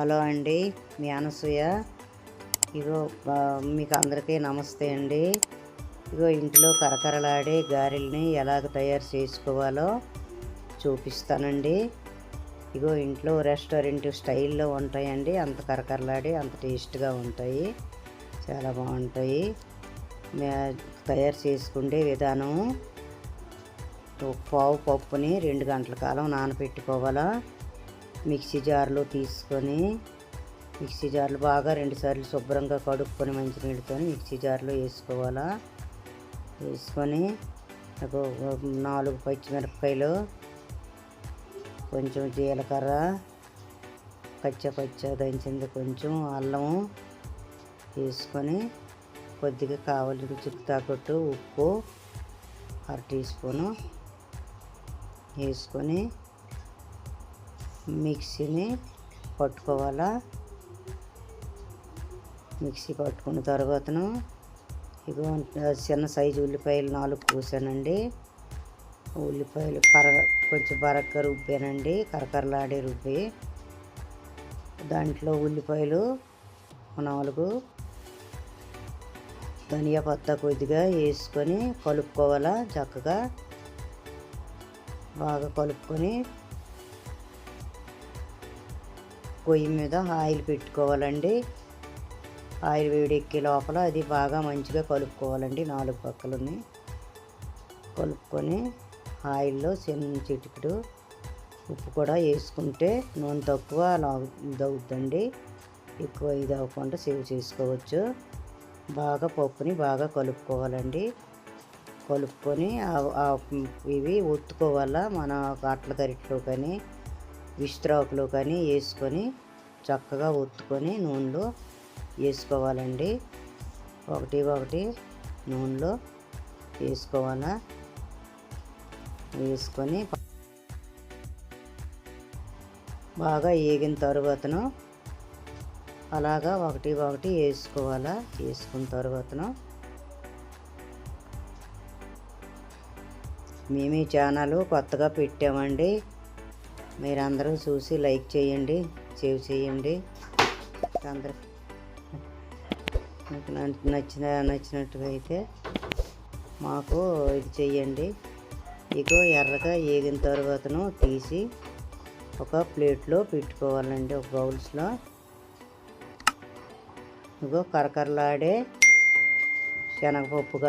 Hello అండి మీ అనసూయ. ఇగో మీకు అందరికీ నమస్తే అండి. ఇగో ఇంట్లో కరకరలాడే గారెల్ని ఎలాగ తయారు చేసుకోవాలో చూపిస్తానండి. ఇగో ఇంట్లో రెస్టారెంట్ స్టైల్లో ఉంటాయండి. అంత కరకరలాడి అంత టేస్ట్గా ఉంటాయి. చాలా బాగుంటాయి. తయారు చేసుకునే విధానం పావు పప్పుని రెండు గంటల కాలం నానబెట్టుకోవాలా మిక్సీ జార్లో తీసుకొని మిక్సీ జార్లు బాగా రెండుసార్లు శుభ్రంగా కడుక్కొని మంచినీళ్ళతో మిక్సీ జార్లో వేసుకోవాలా? వేసుకొని ఒక నాలుగు పచ్చిమిరపకాయలు కొంచెం జీలకర్ర పచ్చ పచ్చ దంచింది కొంచెం అల్లం వేసుకొని కొద్దిగా కావాలి రుచికి తగ్గట్టు ఉప్పు అర టీ స్పూను వేసుకొని మిక్సీని పట్టుకోవాలా? మిక్సీ పట్టుకున్న తర్వాతను ఇగో చిన్న సైజు ఉల్లిపాయలు నాలుగు కోసానండి ఉల్లిపాయలు పర కొంచెం బరగ్గా రుబ్బానండి కరకరలాడే రుబ్బి. దాంట్లో ఉల్లిపాయలు నాలుగు. ధనియా పత్తా కొద్దిగా వేసుకొని కలుపుకోవాలా చక్కగా? బాగా కలుపుకొని పొయ్యి మీద ఆయిల్ పెట్టుకోవాలండి. ఆయిల్ వేడెక్కే లోపల అది బాగా మంచిగా కలుపుకోవాలండి నాలుగు పక్కలని. కలుపుకొని ఆయిల్లో చిన్న చిటికెడు ఉప్పు కూడా వేసుకుంటే నూనె తక్కువ లాగు- ఇది అవుద్దండి ఎక్కువ ఇది అవ్వకుండా సేవ్ చేసుకోవచ్చు. బాగా పప్పుని బాగా కలుపుకోవాలండి. కలుపుకొని ఇవి ఒత్తుకోవాలా? మన అట్ల గరిట్లో కానీ విస్త్రాకులో కానీ వేసుకొని చక్కగా ఒత్తుకొని నూనెలో వేసుకోవాలండి. ఒకటి ఒకటి నూనెలో వేసుకోవాలా? వేసుకొని బాగా వేగిన తర్వాతను అలాగా ఒకటి ఒకటి వేసుకోవాలా? వేసుకున్న తర్వాతను. మేము ఈ ఛానల్ కొత్తగా పెట్టామండి. మీరందరూ చూసి లైక్ చేయండి సేవ్ చేయండి. అందరూ మీకు నచ్చిన నచ్చినట్టుగా అయితే మాకు ఇది చేయండి ఇగో ఎర్రగా వేగిన తర్వాతను తీసి ఒక ప్లేట్లో పెట్టుకోవాలండి ఒక బౌల్స్లో. ఇగో కరకరలాడే శనగపప్పుగా